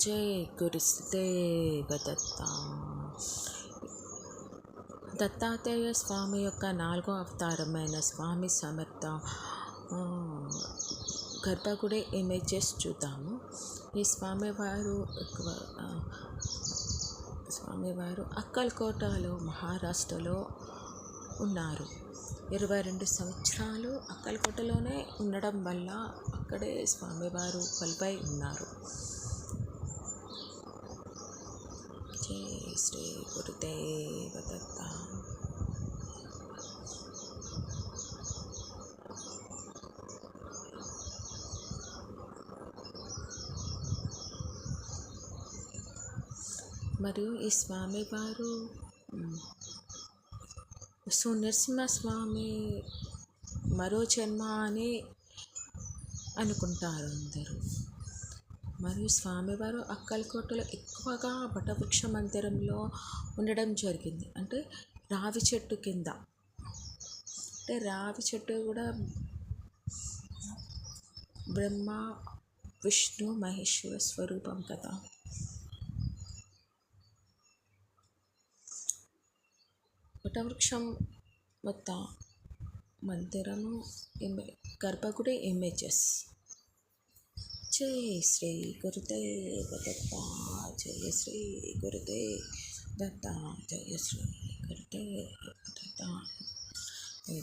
జై గురుదేవ దత్త దత్తాత్రేయ స్వామి యొక్క నాలుగో అవతారమైన స్వామి సమర్థ గర్భగుడి ఇమేజెస్ చూద్దాము ఈ స్వామివారు ఎక్కువ స్వామివారు అక్కల్కోటలో మహారాష్ట్రలో ఉన్నారు ఇరవై రెండు సంవత్సరాలు అక్కల్కోటలోనే ఉండడం వల్ల అక్కడే స్వామివారు కొలువై ఉన్నారు శ్రీ గురుదేవ దత్త మరియు ఈ స్వామివారు వారు సో నరసింహస్వామి మరో జన్మ అని అనుకుంటారు అందరూ మరియు స్వామివారు అక్కలకోటలో ఎక్కువగా వటవృక్ష మందిరంలో ఉండడం జరిగింది. అంటే రావి చెట్టు కింద. అంటే రావి చెట్టు కూడా బ్రహ్మ విష్ణు మహేశ్వర స్వరూపం కదా. వటవృక్షం మొత్తం మందిరము ఇమే గర్భగుడి ఇమేజెస్. జయ శ్రీ గురుదేవ దత్త జయ శ్రీ గురుదేవ్ దత్త జయ శ్రీ గురుదేవ దత్త. జయ